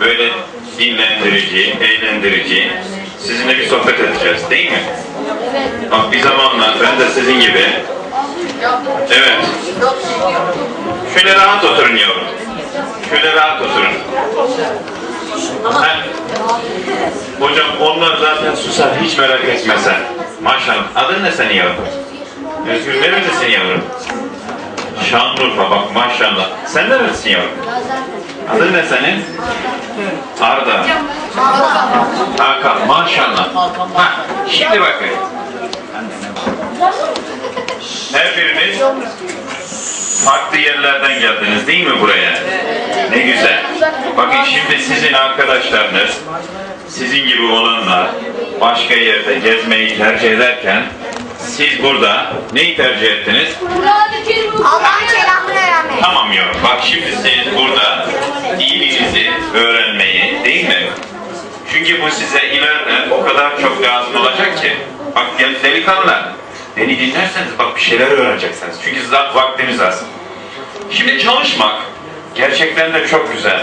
böyle dinlendirici, eğlendirici, sizinle bir sohbet edeceğiz değil mi? Bak bir zamanlar ben de sizin gibi Evet. Şöyle rahat oturun yavrum. Şöyle rahat oturun. Ha. Hocam onlar zaten susar hiç merak etme sen. Maşallah. Adın ne senin yavrum? Özgür nerelisin yavrum? Şanlıurfa bak maşallah. Sen nerelisin yavrum? Adın ne senin? Arda. Hakan maşallah. Ha, şimdi bakın. Her biriniz farklı yerlerden geldiniz değil mi buraya? Ne güzel. Bakın şimdi sizin arkadaşlarınız, sizin gibi olanlar başka yerde gezmeyi tercih ederken siz burada neyi tercih ettiniz? Allah'ın kelamını öğrenmek. Tamam ya. Bak şimdi siz burada dininizi öğrenmeyi değil mi? Çünkü bu size ileride o kadar çok lazım olacak ki. Bak ya delikanlılar. Beni dinlerseniz bak bir şeyler öğreneceksiniz. Çünkü zaten vaktimiz az. Şimdi çalışmak gerçekten de çok güzel.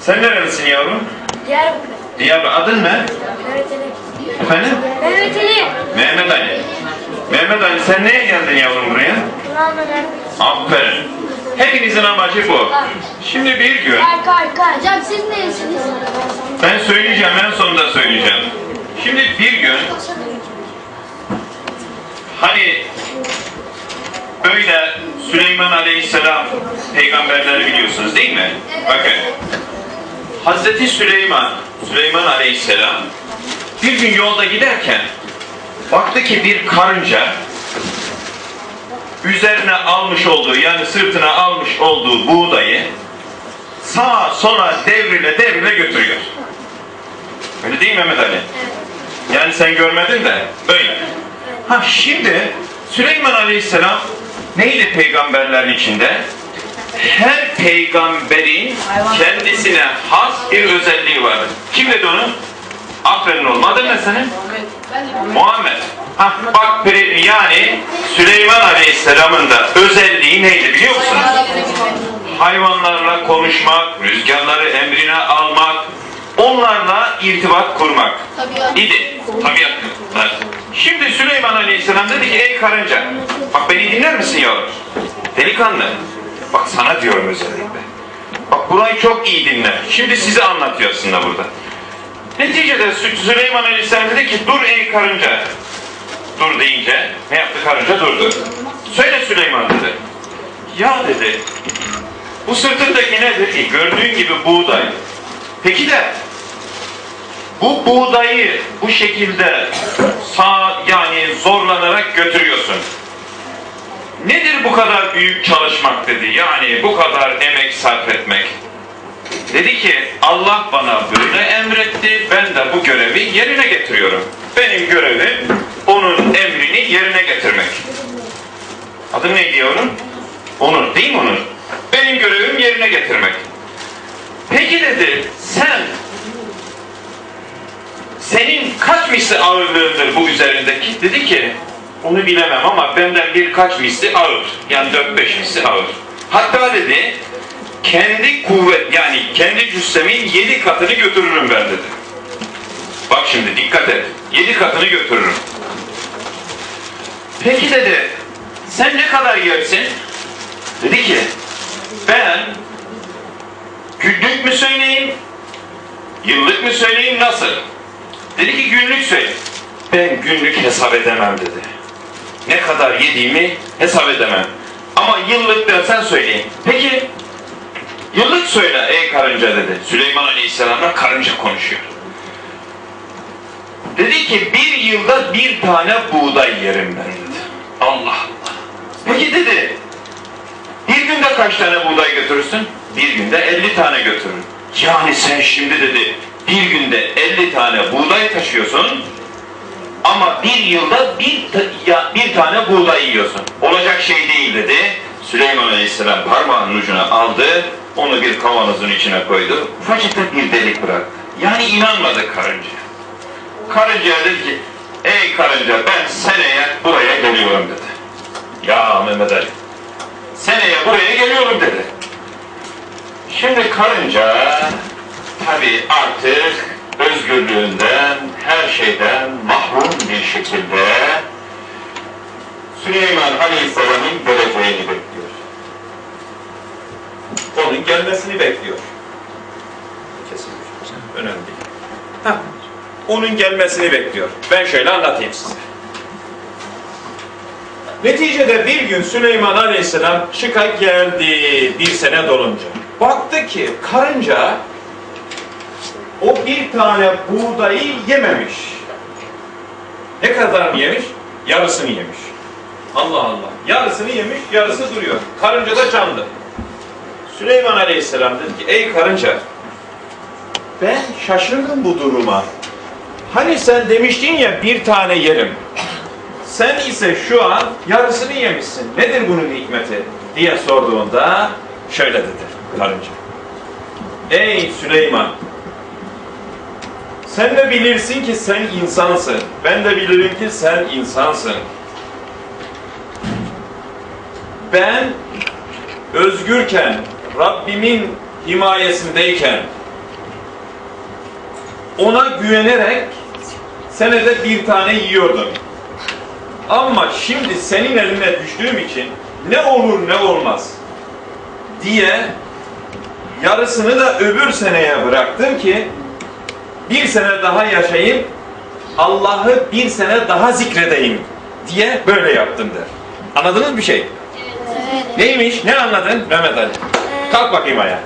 Sen nerelisin yavrum? Diyarbakır. Diyarbakır. Adın ne? Ali. Efendim? Mehmet Ali. Mehmet Ali. Mehmet Ali sen neye geldin yavrum buraya? Aferin. Hepinizin amacı bu. Şimdi bir gün kay kay. Hocam siz neresiniz? Ben söyleyeceğim, en sonunda söyleyeceğim. Şimdi bir gün hani böyle Süleyman Aleyhisselam peygamberleri biliyorsunuz değil mi? Bakın. Hazreti Süleyman, Süleyman Aleyhisselam bir gün yolda giderken baktı ki bir karınca üzerine almış olduğu yani sırtına almış olduğu buğdayı sağa sola devrile devrile götürüyor. Öyle değil mi Mehmet Ali? Yani sen görmedin de öyle. Ha şimdi Süleyman Aleyhisselam neydi peygamberlerin içinde? Her peygamberin kendisine has bir özelliği vardır. Kim dedi onu? Aferin oğlum. Adın ne senin? Muhammed. Ha, bak pre- yani Süleyman Aleyhisselam'ın da özelliği neydi biliyor musunuz? hayvanlarla konuşmak, rüzgarları emrine almak, onlarla irtibat kurmak. İdi. Tabiat. Evet. Şimdi Süleyman Aleyhisselam dedi ki ey karınca, bak beni dinler misin yavrum? Delikanlı, bak sana diyorum özellikle. Bak burayı çok iyi dinle. Şimdi size anlatıyor aslında burada. Neticede Sü- Süleyman Aleyhisselam dedi ki dur ey karınca. Dur deyince ne yaptı karınca durdu. Söyle Süleyman dedi. Ya dedi bu sırtındaki nedir ki? Gördüğün gibi buğday. Peki de bu buğdayı bu şekilde sağ yani zorlanarak götürüyorsun. Nedir bu kadar büyük çalışmak dedi. Yani bu kadar emek sarf etmek. Dedi ki Allah bana böyle emretti. Ben de bu görevi yerine getiriyorum. Benim görevim onun emrini yerine getirmek. Adın neydi yavrum? Onur değil mi Onur? Benim görevim yerine getirmek. Peki dedi sen senin kaç misli ağırlığındır bu üzerindeki? Dedi ki onu bilemem ama benden birkaç misli ağır. Yani 4-5 misli ağır. Hatta dedi kendi kuvvet yani kendi cüssemin 7 katını götürürüm ben dedi. Bak şimdi dikkat et. 7 katını götürürüm. Peki dedi sen ne kadar yersin? Dedi ki ben günlük mü söyleyeyim? Yıllık mı söyleyeyim? Nasıl? Dedi ki günlük söyle. Ben günlük hesap edemem dedi. Ne kadar yediğimi hesap edemem. Ama yıllık dersen söyleyeyim. Peki yıllık söyle ey karınca dedi. Süleyman Aleyhisselam'la karınca konuşuyor. Dedi ki bir yılda bir tane buğday yerim ben dedi. Allah Allah. Peki dedi bir günde kaç tane buğday götürürsün? Bir günde 50 tane götürürüm. Yani sen şimdi dedi bir günde 50 tane buğday taşıyorsun ama bir yılda bir, ta- ya, bir tane buğday yiyorsun. Olacak şey değil dedi. Süleyman Aleyhisselam parmağının ucuna aldı, onu bir kavanozun içine koydu. Ufacık bir delik bıraktı. Yani inanmadı karınca. Karıncaya dedi ki, ey karınca ben seneye buraya geliyorum dedi. Ya Mehmet Ali, seneye buraya geliyorum dedi. Şimdi karınca tabi artık özgürlüğünden, her şeyden mahrum bir şekilde Süleyman Aleyhisselam'ın geleceğini bekliyor. Onun gelmesini bekliyor. Kesinlikle. Önemli değil. Onun gelmesini bekliyor. Ben şöyle anlatayım size. Neticede bir gün Süleyman Aleyhisselam çıka geldi bir sene dolunca. Baktı ki karınca o bir tane buğdayı yememiş. Ne kadar mı yemiş? Yarısını yemiş. Allah Allah. Yarısını yemiş, yarısı duruyor. Karınca da canlı. Süleyman Aleyhisselam dedi ki, ey karınca, ben şaşırdım bu duruma. Hani sen demiştin ya bir tane yerim. Sen ise şu an yarısını yemişsin. Nedir bunun hikmeti? diye sorduğunda şöyle dedi karınca. Ey Süleyman! Sen de bilirsin ki sen insansın. Ben de bilirim ki sen insansın. Ben özgürken, Rabbimin himayesindeyken ona güvenerek senede bir tane yiyordum. Ama şimdi senin eline düştüğüm için ne olur ne olmaz diye yarısını da öbür seneye bıraktım ki bir sene daha yaşayayım Allah'ı bir sene daha zikredeyim diye böyle yaptım der. Anladınız bir şey? Neymiş? Ne anladın Mehmet Ali? Kalk bakayım ayağa.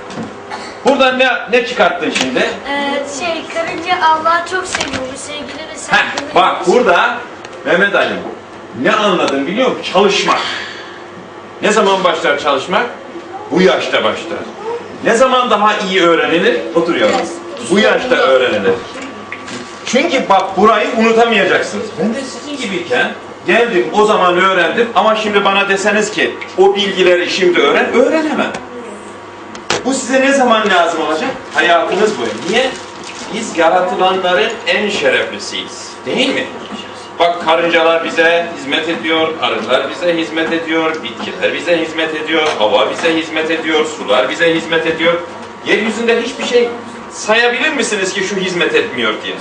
Buradan ne, ne çıkarttın şimdi? Ee, şey karınca Allah'ı çok seviyormuş sevgili ve Heh, bak burada Mehmet Ali ne anladın biliyor musun? Çalışmak. Ne zaman başlar çalışmak? Bu yaşta başlar. Ne zaman daha iyi öğrenilir? Otur yavrum. Bu yaşta öğrenilir. Çünkü bak burayı unutamayacaksınız. Ben de sizin gibiyken geldim o zaman öğrendim ama şimdi bana deseniz ki o bilgileri şimdi öğren, öğrenemem. Bu size ne zaman lazım olacak? Hayatınız boyu. Niye? Biz yaratılanların en şereflisiyiz. Değil mi? Bak karıncalar bize hizmet ediyor, arılar bize hizmet ediyor, bitkiler bize hizmet ediyor, hava bize hizmet ediyor, sular bize hizmet ediyor. Yeryüzünde hiçbir şey sayabilir misiniz ki şu hizmet etmiyor diye?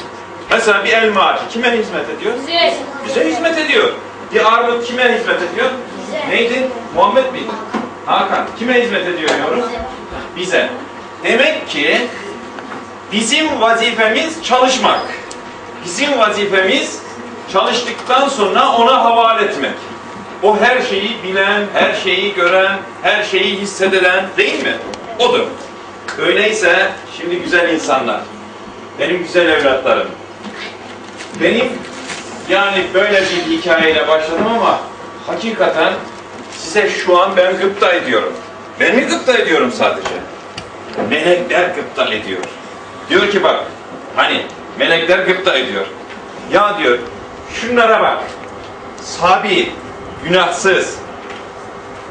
Mesela bir elma ağacı kime hizmet ediyor? Bize. Bize hizmet ediyor. Bir armut kime hizmet ediyor? Bize. Neydi? Muhammed miydi? Hakan. Kime hizmet ediyor yavrum? Bize. Demek ki bizim vazifemiz çalışmak. Bizim vazifemiz çalıştıktan sonra ona havale etmek. O her şeyi bilen, her şeyi gören, her şeyi hissedilen değil mi? Odur. Öyleyse şimdi güzel insanlar, benim güzel evlatlarım, benim yani böyle bir hikayeyle başladım ama hakikaten size şu an ben gıpta ediyorum. Ben mi gıpta ediyorum sadece? Melekler gıpta ediyor. Diyor ki bak, hani melekler gıpta ediyor. Ya diyor, şunlara bak. Sabi, günahsız,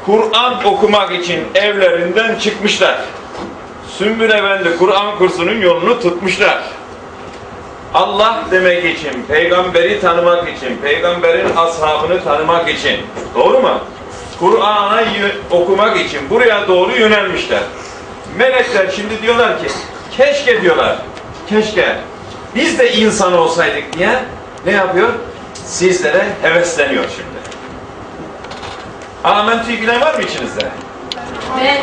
Kur'an okumak için evlerinden çıkmışlar. Sümbül Efendi Kur'an kursunun yolunu tutmuşlar. Allah demek için, peygamberi tanımak için, peygamberin ashabını tanımak için. Doğru mu? Kur'an'a yö- okumak için buraya doğru yönelmişler. Melekler şimdi diyorlar ki, keşke diyorlar, keşke biz de insan olsaydık diye ne yapıyor? Sizlere hevesleniyor şimdi. Amentü'yü bilen var mı içinizde? Evet.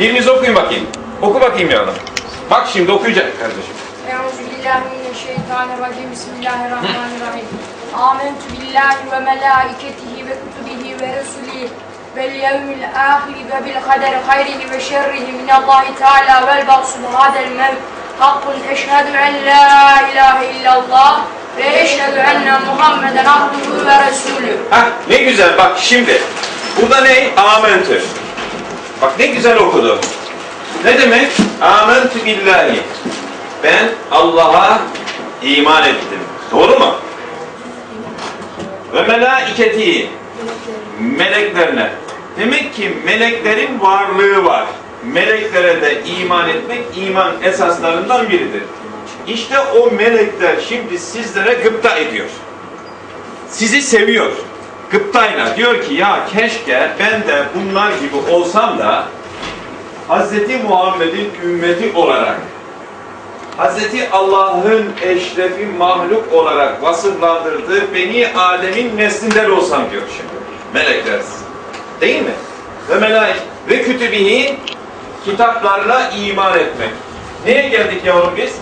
Biriniz okuyun bakayım. Oku bakayım yavrum. Bak şimdi okuyacak kardeşim. Euzu billahi mineşşeytanirracim. Bismillahirrahmanirrahim. Âmentü billahi ve melâiketihi ve kutubihi ve rusulihi ve bil kaderi hayrihi ve şerrihi minallahi teâlâ vel ba'su hadel mevt. Hakkun eşhedü en la ilahe illallah ve eşhedü enne Muhammeden abduhu ve resulü. Hah ne güzel bak şimdi. Burada ne? Amentü. Bak ne güzel okudu. Ne demek? Amentü billahi. Ben Allah'a iman ettim. Doğru mu? Ve melaiketi meleklerine. Demek ki meleklerin varlığı var. Meleklere de iman etmek iman esaslarından biridir. İşte o melekler şimdi sizlere gıpta ediyor sizi seviyor. Gıptayla diyor ki ya keşke ben de bunlar gibi olsam da Hz. Muhammed'in ümmeti olarak Hz. Allah'ın eşrefi mahluk olarak vasıflandırdığı Beni Adem'in neslinden olsam diyor şimdi. Melekler. Değil mi? Ve melaik ve kütübihi kitaplarla iman etmek. Neye geldik yavrum biz?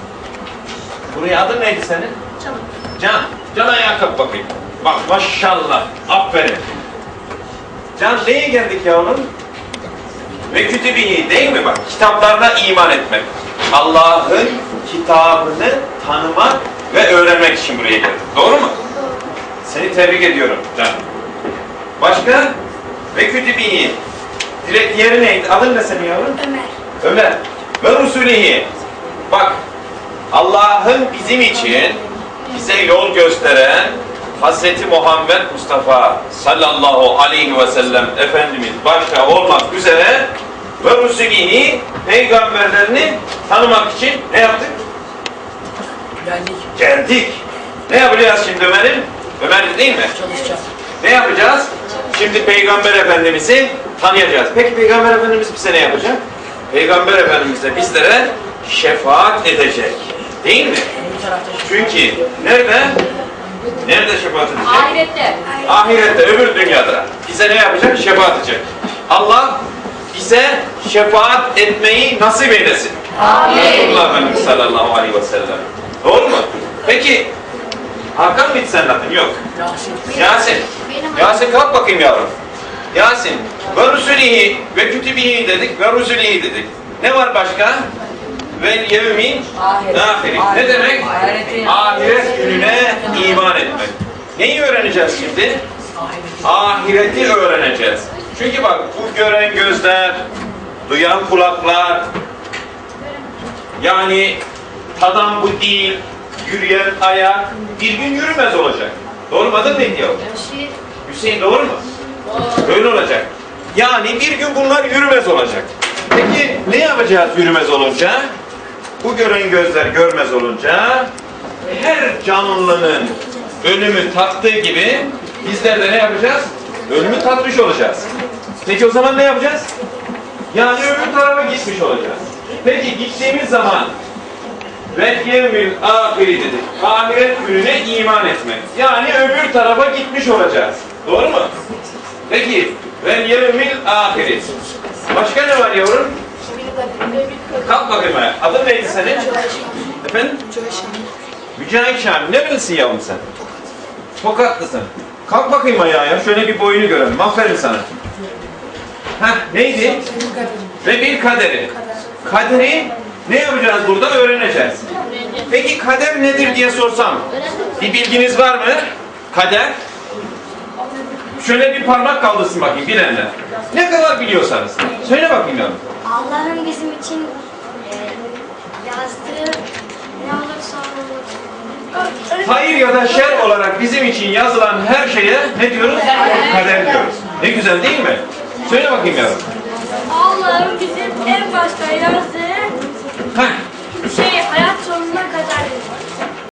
Buraya adın neydi senin? Can. Can. Can ayağa kalk bakayım. Bak maşallah. Aferin. Can neye geldik yavrum? Ve kütübihi değil mi bak? Kitaplarla iman etmek. Allah'ın kitabını tanımak ve öğrenmek için buraya geldik. Doğru mu? Seni tebrik ediyorum Can. Başka? Ve kütübihi. Direkt diğeri neydi? Adın ne senin yavrum? Ömer. Ömer. Ve rusulihi. Bak Allah'ın bizim için bize yol gösteren Hz. Muhammed Mustafa sallallahu aleyhi ve sellem Efendimiz başta olmak üzere ve rusulihi peygamberlerini tanımak için ne yaptık? Geldik. Geldik. Ne yapacağız şimdi Ömer'in? Ömer değil mi? Çalışacağız. Ne yapacağız? Şimdi Peygamber Efendimiz'i tanıyacağız. Peki Peygamber Efendimiz bize ne yapacak? Peygamber Efendimiz de bizlere şefaat edecek. Değil mi? Çünkü nerede? Nerede şefaat edecek? Ahirette. Ahirette, öbür dünyada. Bize ne yapacak? Şefaat edecek. Allah bize şefaat etmeyi nasip eylesin. Amin. Resulullah Efendimiz sallallahu aleyhi ve sellem. Doğru mu? Peki, Hakan mıydı senin adın? Yok. Yasin. Yasin. Kalk bakayım yavrum. Yasin. Ve rusulihi ve kütübihi dedik ve rusulihi dedik. Ne var başka? Ve yevmin Ahiret. ahiri. Ne demek? Ahiret gününe iman etmek. Neyi öğreneceğiz şimdi? Ahiret. Ahireti öğreneceğiz. Çünkü bak bu gören gözler, duyan kulaklar, yani tadan bu dil, yürüyen ayak bir gün yürümez olacak. Doğru mu? Adın neydi yavrum? Hüseyin doğru mu? Öyle olacak. Yani bir gün bunlar yürümez olacak. Peki ne yapacağız yürümez olunca? Bu gören gözler görmez olunca her canlının ölümü tattığı gibi bizler de ne yapacağız? Ölümü tatmış olacağız. Peki o zaman ne yapacağız? Yani öbür tarafa gitmiş olacağız. Peki gittiğimiz zaman ve yevmil ahiri dedik. Ahiret gününe iman etmek. Yani öbür tarafa gitmiş olacağız. Doğru mu? Peki ve yevmil ahiri. Başka ne var yavrum? Kalk bakayım ayağa. Adın neydi senin? Efendim? Mücahit Şahin. Nerelisin yavrum sen? Tokatlısın. Kalk bakayım ayağa ya. Şöyle bir boyunu görelim. Aferin sana. Heh, neydi? Ve bir kaderi. Kaderi ne yapacağız burada? Öğreneceğiz. Peki kader nedir diye sorsam bir bilginiz var mı? Kader? Şöyle bir parmak kaldırsın bakayım bilenler. Ne kadar biliyorsanız. Söyle bakayım yavrum. Allah'ın bizim için e, yazdığı ne olursa olur. Hayır ya da şer olarak bizim için yazılan her şeye ne diyoruz? Kader diyoruz. Ne güzel değil mi? Söyle bakayım yavrum. Allah'ın bizim en başta yazdığı Heh, şey